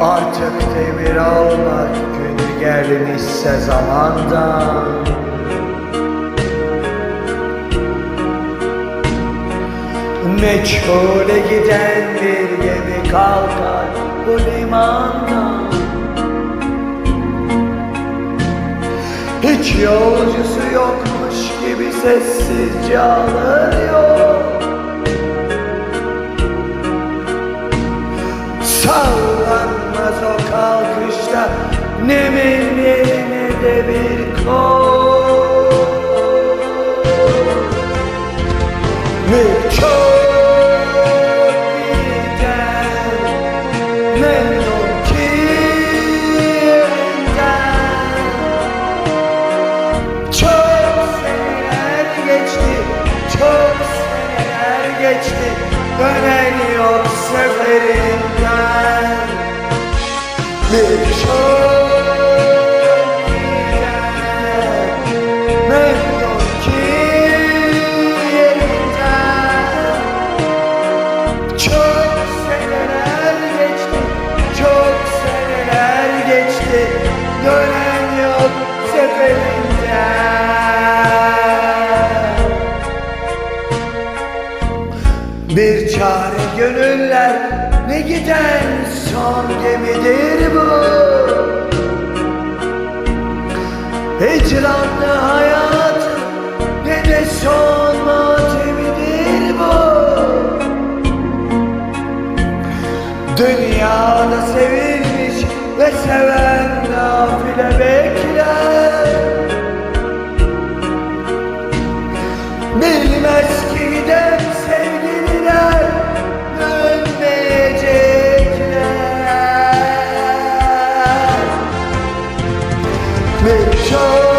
Artık demir olmak günü gelmişse zamandan. Meçhule giden bir gemi kalkar bu limandan Hiç yolcusu yokmuş gibi sessizce alıyor kalkışta ne mendil ne de bir kol seneler geçti, Dönen yok seferinden Bir çok Dönen yok seferinden Bir çare gönüller ne giden son gemidir bu. Hicranlı hayatın ne de son matemidir bu. Dünyada sevilmiş ve seven nafile bekler. Bilmez ki giden sevgililer dönmeyecekler Bir çok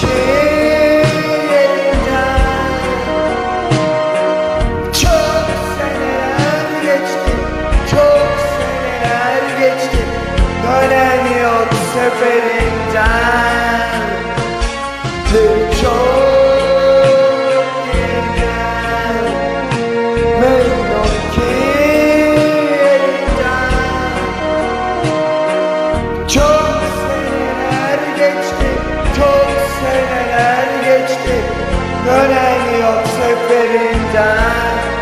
ki yerinden Çok seneler geçti, Dönen yok seferinden Bir çok giden memnun ki yerinden Çok seneler geçti, çok seneler geçti. Dönen yok seferinden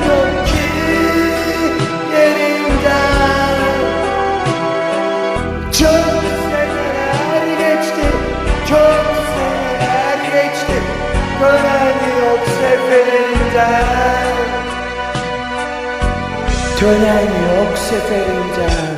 Çok seneler geçti, çok seneler geçti. Dönen yok seferinden. Dönen yok seferinden